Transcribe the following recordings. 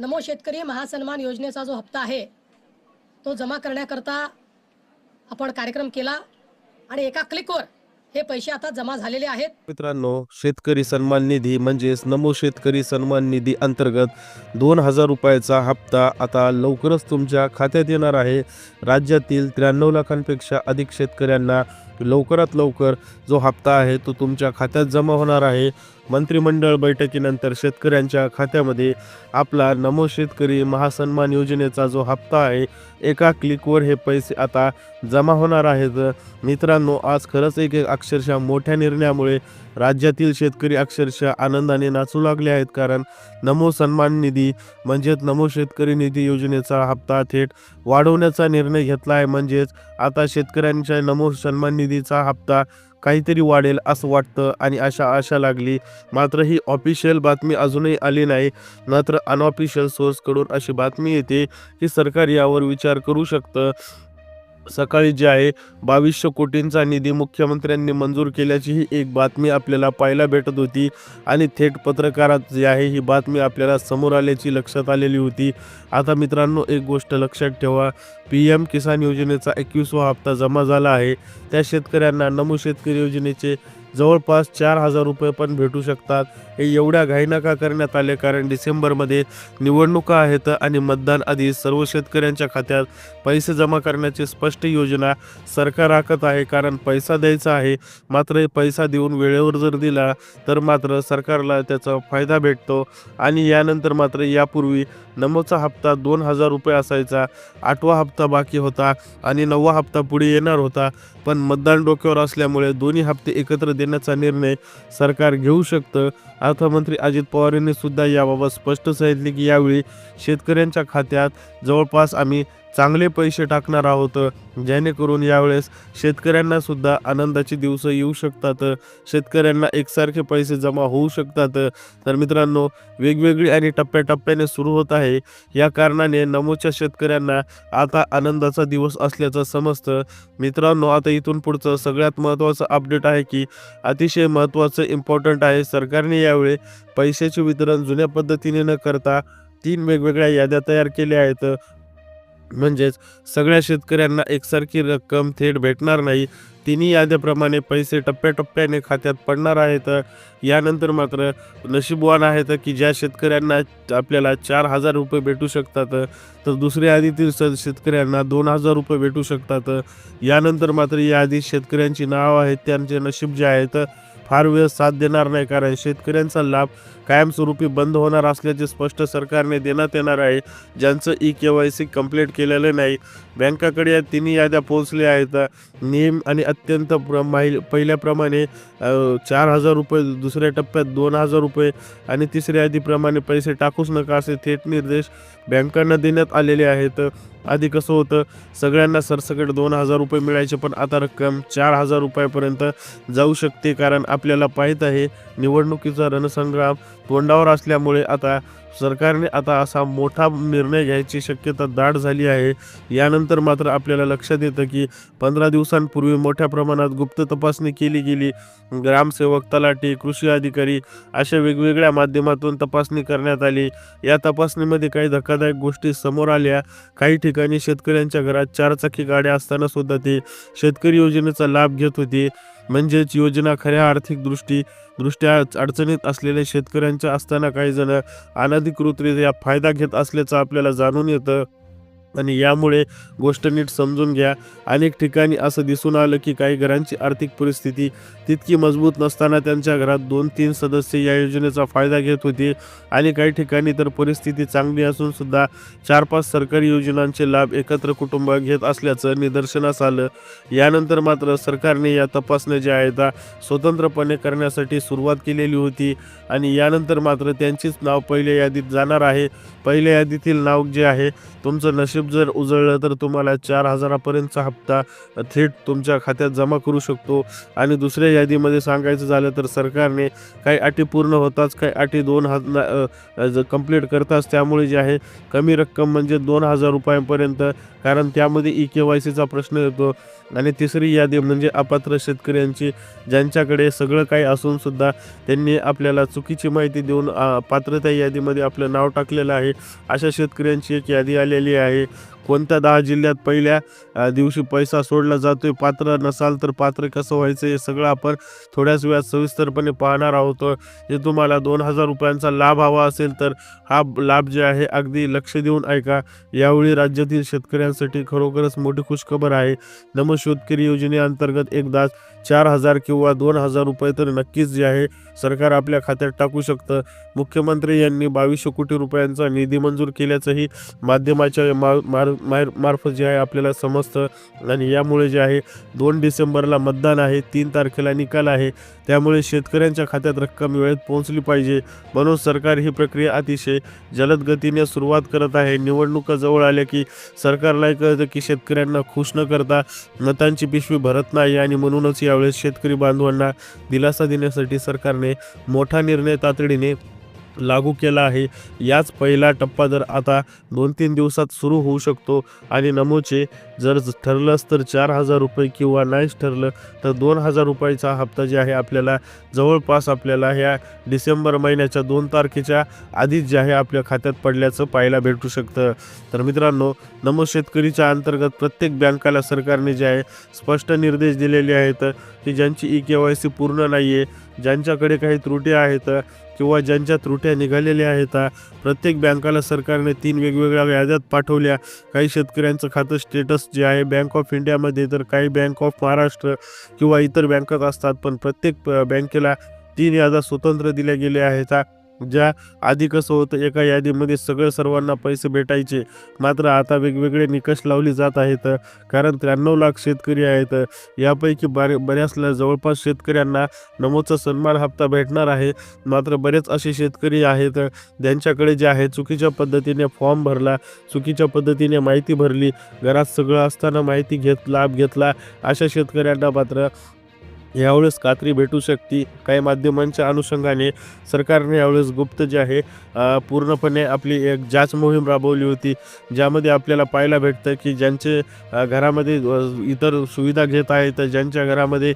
नमो शेतकरी महासन्मान योजनेचा जो हप्ता आहे तो जमा करण्याकरता आपण कार्यक्रम केला आणि एका क्लिकवर हे पैसे आता जमा झालेले आहेत. मित्रांनो शेतकरी सन्मान निधी म्हणजेच नमो शेतकरी सन्मान निधी अंतर्गत दोन हजार रुपयाचा हप्ता आता लवकरच तुमच्या खात्यात येणार आहे. राज्यातील त्र्याण्णव लाखांपेक्षा अधिक शेतकऱ्यांना लवकरात लवकर जो हप्ता आहे तो तुमच्या खात्यात जमा होणार आहे. मंत्रिमंडळ बैठकीनंतर शेतकऱ्यांच्या खात्यामध्ये आपला नमो शेतकरी महासन्मान योजनेचा जो हप्ता आहे एका क्लिकवर हे पैसे आता जमा होणार आहेत. मित्रांनो आज खरंच एक एक अक्षरशः मोठ्या निर्णयामुळे राज्यातील शेतकरी अक्षरशः आनंदाने नाचू लागले आहेत कारण नमो सन्मान निधी म्हणजेच नमो शेतकरी निधी योजनेचा हप्ता थेट वाढवण्याचा निर्णय घेतला आहे म्हणजेच आता शेतकऱ्यांच्या नमो सन्मान निधीचा हप्ता काहीतरी वाढेल असं वाटतं आणि अशा आशा लागली. मात्र ही ऑफिशियल बातमी अजूनही आली नाही. मात्र अनऑफिशियल सोर्सकडून अशी बातमी येते की सरकार यावर विचार करू शकतं. सकाळी जे आहे बावीसशे कोटींचा निधी मुख्यमंत्र्यांनी मंजूर केल्याची ही एक बातमी आपल्याला पाहायला भेटत होती. आणि थेट पत्रकारात जी आहे ही बातमी आपल्याला समोर आल्याची लक्षात आलेली होती. आता मित्रांनो एक गोष्ट लक्षात ठेवा. पी एम किसान योजनेचा एकवीसवा हप्ता जमा झाला आहे. त्या शेतकऱ्यांना नमो शेतकरी योजनेचे जवळपास चार हजार रुपये पण भेटू शकतात. हे एवढ्या घाईनाका करण्यात आले कारण डिसेंबरमध्ये निवडणुका आहेत आणि मतदान आधी सर्व शेतकऱ्यांच्या खात्यात पैसे जमा करण्याची स्पष्ट योजना सरकार आखत आहे. कारण पैसा द्यायचा आहे मात्र पैसा देऊन वेळेवर जर दिला तर मात्र सरकारला त्याचा फायदा भेटतो. आणि यानंतर मात्र यापूर्वी नमोचा हप्ता दोन हजार रुपये असायचा आठवा हप्ता बाकी होता आणि नववा हप्ता पुढे येणार होता. पण मतदान डोक्यावर असल्यामुळे दोन्ही हप्ते एकत्र देण्याचा निर्णय सरकार घेऊ शकतं. अर्थमंत्री अजित पवार यांनी सुद्धा याबाबत स्पष्ट सांगितले की यावेळी शेतकऱ्यांच्या खात्यात जवळपास आम्ही चांगले पैसे टाकणार आहोत. जेणेकरून यावेळेस शेतकऱ्यांना सुद्धा आनंदाचे दिवस येऊ शकतात. शेतकऱ्यांना एकसारखे पैसे जमा होऊ शकतात. तर मित्रांनो वेगवेगळी आणि टप्प्याटप्प्याने सुरू होत आहे. या कारणाने नमोच्या शेतकऱ्यांना आता आनंदाचा दिवस असल्याचं समजतं. मित्रांनो आता इथून पुढचं सगळ्यात महत्त्वाचं अपडेट आहे की अतिशय महत्त्वाचं इम्पॉर्टंट आहे. सरकारने यावेळी पैशाचे वितरण जुन्या पद्धतीने न करता तीन वेगवेगळ्या याद्या तयार केल्या आहेत. म्हणजेच सगळ्या शेतकऱ्यांना एकसारखी रक्कम थेट भेटणार नाही. तिन्ही याद्याप्रमाणे पैसे टप्प्याटप्प्याने खात्यात पडणार आहेत. यानंतर मात्र नशीबवान आहेत की ज्या शेतकऱ्यांना आपल्याला चार हजार रुपये भेटू शकतात तर दुसऱ्या यादीतील स शेतकऱ्यांना दोन हजार रुपये भेटू शकतात. यानंतर मात्र या यादीत शेतकऱ्यांची नावं आहेत त्यांचे नशीब जे आहेत फार वेळ साथ देणार नाही कारण शेतकऱ्यांचा लाभ कायमस्वरूपी बंद होणार असल्याचे स्पष्ट सरकारने देण्यात येणार आहे ज्यांचं E K Y C complete केलेलं नाही. बँकाकडे या तिन्ही याद्या पोहोचल्या आहेत. नियम आणि अत्यंत प्र माहि पहिल्याप्रमाणे चार हजार रुपये दुसऱ्या टप्प्यात दोन हजार रुपये आणि तिसऱ्या यादीप्रमाणे पैसे टाकूच नका असे थेट निर्देश बँकांना देण्यात आलेले आहेत. आधी कसं होतं सगळ्यांना सरसकट दोन हजार रुपये मिळायचे पण आता रक्कम चार हजार रुपयापर्यंत जाऊ शकते कारण आपल्याला पाहित आहे निवडणुकीचा रणसंग्राम तोंडावर असल्यामुळे आता सरकारने आता असा मोठा निर्णय घ्यायची शक्यता दाट झाली आहे. यानंतर मात्र आपल्याला लक्षात येतं की पंधरा दिवसांपूर्वी मोठ्या प्रमाणात गुप्त तपासणी केली गेली. ग्रामसेवक तलाठी कृषी अधिकारी अशा वेगवेगळ्या माध्यमातून तपासणी करण्यात आली. या तपासणीमध्ये काही धक्कादायक गोष्टी समोर आल्या. काही ठिकाणी शेतकऱ्यांच्या घरात चारचाकी गाड्या असताना सुद्धा ते शेतकरी योजनेचा लाभ घेत होते. म्हणजेच योजना खऱ्या आर्थिक दृष्टी दृष्ट्या अडचणीत असलेल्या शेतकऱ्यांच्या असताना काही जण अनधिकृतरित्या फायदा घेत असल्याचं आपल्याला जाणून येतं. आणि यामुळे गोष्ट नीट समजून घ्या. अनेक ठिकाणी असं दिसून आलं की काही घरांची आर्थिक परिस्थिती तितकी मजबूत नसताना त्यांच्या घरात दोन तीन सदस्य या योजनेचा फायदा घेत होते आणि काही ठिकाणी तर परिस्थिती चांगली असून सुद्धा चार पाच सरकारी योजनांचे लाभ एकत्र कुटुंब घेत असल्याचं निदर्शनास आलं. यानंतर मात्र सरकारने या तपासण्या ज्या आहेत स्वतंत्रपणे करण्यासाठी सुरुवात केलेली होती आणि यानंतर मात्र त्यांचीच नाव पहिल्या यादीत जाणार आहे. पहिल्या यादीतील नाव जे आहे तुमचं नशीब जर उजळलं तर तुम्हाला चार हजारापर्यंतचा हप्ता थेट तुमच्या खात्यात जमा करू शकतो. आणि दुसऱ्या यादीमध्ये सांगायचं झालं तर सरकारने काही अटी पूर्ण होताच काही अटी दोन हजार कंप्लीट करताच त्यामुळे जे आहे कमी रक्कम म्हणजे दोन हजार रुपयांपर्यंत कारण त्यामध्ये ई के वाय सीचा प्रश्न येतो. आणि तिसरी यादी म्हणजे अपात्र शेतकऱ्यांची ज्यांच्याकडे सगळं काही असून सुद्धा त्यांनी आपल्याला चुकीची माहिती देऊन पात्रता यादीमध्ये आपलं नाव टाकलेलं आहे. अशा शेतकऱ्यांची एक यादी आलेली आहे. कोणत्या दहा जिल्ह्यात पहिल्या दिवशी पैसा सोडला जातोय पात्र नसाल तर पात्र कसं व्हायचं हे सगळं आपण थोड्याच वेळात सविस्तरपणे पाहणार आहोत. जे तुम्हाला दोन हजार रुपयांचा लाभ हवा असेल तर हा लाभ जे आहे अगदी लक्ष देऊन ऐका. यावेळी राज्यातील शेतकऱ्यांसाठी खरोखरच मोठी खुशखबर आहे. नमो शेतकरी योजनेअंतर्गत एकदा चार हजार किंवा दोन हजार रुपये तर नक्कीच जे आहे सरकार आपल्या खात्यात टाकू शकतं. मुख्यमंत्री यांनी बावीसशे कोटी रुपयांचा निधी मंजूर केल्याचंही माध्यमाच्या मा- मार- मार- मार्फत जे आहे आपल्याला समजतं. आणि यामुळे जे आहे दोन डिसेंबरला मतदान आहे तीन तारखेला निकाल आहे. त्यामुळे शेतकऱ्यांच्या खात्यात रक्कम वेळेत पोहोचली पाहिजे म्हणून सरकार ही प्रक्रिया अतिशय जलद गतीने सुरुवात करत आहे. निवडणुका जवळ आल्या की सरकारला कळतं की शेतकऱ्यांना खुश न करता मतांची पिशवी भरत नाही आणि म्हणूनच यावेळेस शेतकरी बांधवांना दिलासा देण्यासाठी सरकारने मोठा निर्णय तातडीने लागू केला आहे. याच पहिला टप्पा जर आता दोन तीन दिवसात सुरू होऊ शकतो आणि नमोचे जर ठरलंच तर चार हजार रुपये किंवा नाहीच ठरलं तर दोन हजार रुपयाचा हप्ता जे आहे आपल्याला जवळपास आपल्याला ह्या डिसेंबर महिन्याच्या दोन तारखेच्या आधीच जे आहे आपल्या खात्यात पडल्याचं पाहायला भेटू शकतं. तर मित्रांनो नमो शेतकरीच्या अंतर्गत प्रत्येक बँकाला सरकारने जे आहे स्पष्ट निर्देश दिलेले आहेत. की ज्यांची ई के वाय सी पूर्ण नाही आहे ज्यांच्याकडे काही त्रुटी आहेत किंवा ज्यांच्या त्रुट्या निघालेल्या आहेत प्रत्येक बँकाला सरकारने तीन वेगवेगळ्या याद्यात पाठवल्या. काही शेतकऱ्यांचं खातं स्टेटस जे आहे बँक ऑफ इंडियामध्ये तर काही बँक ऑफ महाराष्ट्र किंवा इतर बँकात असतात पण प्रत्येक बँकेला तीन याद्या स्वतंत्र दिल्या गेल्या आहेत. ज्या आधी कसं होतं एका यादीमध्ये सगळं सर्वांना पैसे भेटायचे. मात्र आता वेगवेगळे निकष लावले जात आहेत. कारण त्र्याण्णव लाख शेतकरी आहेत. यापैकी बारे बऱ्याचला जवळपास शेतकऱ्यांना नमोचा सन्मान हप्ता भेटणार आहे. मात्र बरेच असे शेतकरी आहेत ज्यांच्याकडे जे आहे चुकीच्या पद्धतीने फॉर्म भरला चुकीच्या पद्धतीने माहिती भरली घरात सगळं असताना माहिती घेत लाभ घेतला अशा शेतकऱ्यांना मात्र यावेळेस कात्री भेटू शकते. काही माध्यमांच्या अनुषंगाने सरकारने यावेळेस गुप्त जे आहे पूर्णपणे आपली एक जाच मोहीम राबवली होती ज्यामध्ये आपल्याला पाहायला भेटतं की ज्यांचे घरामध्ये इतर सुविधा घेत आहेत ज्यांच्या घरामध्ये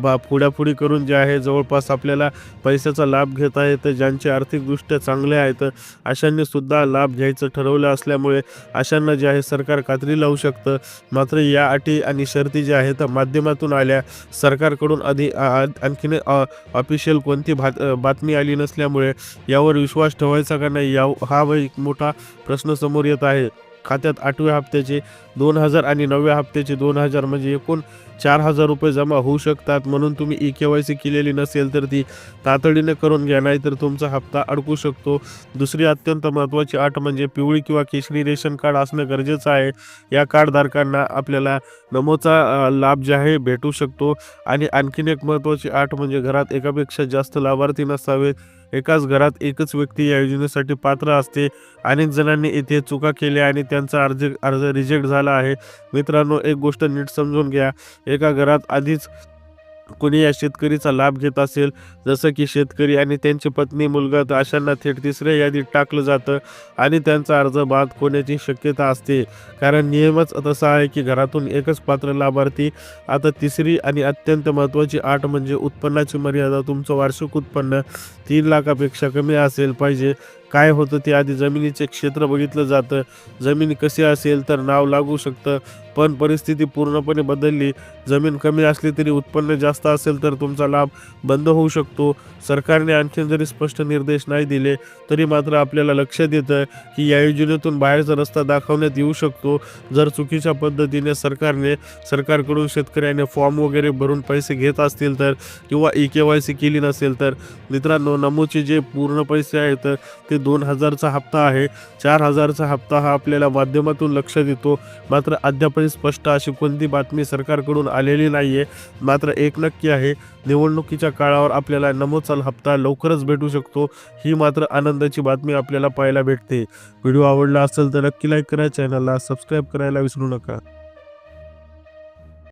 बा पुढापुढी करून जे आहे जवळपास आपल्याला पैशाचा लाभ घेत आहेत ज्यांचे आर्थिकदृष्ट्या चांगले आहेत अशांनी सुद्धा लाभ घ्यायचं ठरवलं असल्यामुळे अशांना जे आहे सरकार कात्री लावू शकतं. मात्र या अटी आणि शर्ती ज्या आहेत माध्यमातून आल्या सरकारकडून आधी आणखीन ऑफिशियल कोणती भात बातमी आली नसल्यामुळे यावर विश्वास ठेवायचा का नाही या हा व एक मोठा प्रश्न समोर येत आहे. खात्यात आठव्या हप्त्याचे दोन हजार आणि नवव्या हप्त्याचे दोन हजार म्हणजे एकूण चार हजार रुपये जमा होऊ शकतात. म्हणून तुम्ही ई के वाय सी केलेली नसेल तर ती तातडीने करून घ्या नाहीतर तुमचा हप्ता अडकू शकतो. दुसरी अत्यंत महत्त्वाची अट म्हणजे पिवळी किंवा केशरी रेशन कार्ड असणं गरजेचं आहे. या कार्डधारकांना आपल्याला नमोचा लाभ जे आहे भेटू शकतो. आणि आणखीन एक महत्त्वाची अट म्हणजे घरात एकापेक्षा जास्त लाभार्थी नसावेत. एकाच घरात एकच व्यक्ती या योजनेसाठी पात्र असते. अनेक जणांनी इथे चुका केल्या आणि त्यांचा अर्ज अर्ज रिजेक्ट झाला आहे. मित्रांनो एक गोष्ट नीट समजून घ्या. एका घरात आधीच कोणी या शेतकरीचा लाभ घेत असेल जसं की शेतकरी आणि त्यांची पत्नी मुलगा तर अशांना थेट तिसऱ्या यादीत टाकलं जातं आणि त्यांचा अर्ज बाद होण्याची शक्यता असते. कारण नियमच तसा आहे की घरातून एकच पात्र लाभार्थी आता तिसरी आणि अत्यंत महत्त्वाची आठ म्हणजे उत्पन्नाची मर्यादा तुमचं वार्षिक उत्पन्न तीन लाखापेक्षा कमी असेल पाहिजे. काय होतं ते आधी जमिनीचे क्षेत्र बघितलं जातं. जमीन कशी असेल तर नाव लागू शकतं. पण परिस्थिती पूर्णपणे बदलली. जमीन कमी असली तरी उत्पन्न जास्त असेल तर तुमचा लाभ बंद होऊ शकतो. सरकारने आणखीन जरी स्पष्ट निर्देश नाही दिले तरी मात्र आपल्याला लक्षात येतं की या योजनेतून बाहेरचा रस्ता दाखवण्यात येऊ शकतो. जर चुकीच्या पद्धतीने सरकारने सरकारकडून शेतकऱ्याने फॉर्म वगैरे भरून पैसे घेत असतील तर किंवा ई के वाय सी केली नसेल तर मित्रांनो नमूचे जे पूर्ण पैसे आहेत ते दोन हजारचा हप्ता आहे. चार हजारचा हप्ता हा आपल्याला माध्यमातून लक्षात येतो मात्र अद्यापही स्पष्ट अशी कोणती बातमी सरकारकडून आलेली नाही आहे मात्र एक नक्की आहे निवडणुकीच्या काळावर आपल्याला नमोचाल हप्ता लवकरच भेटू शकतो. ही मात्र आनंदाची बातमी आपल्याला पाहायला भेटते. व्हिडिओ आवडला असेल तर नक्की लाईक करा चॅनलला सबस्क्राईब करायला विसरू नका.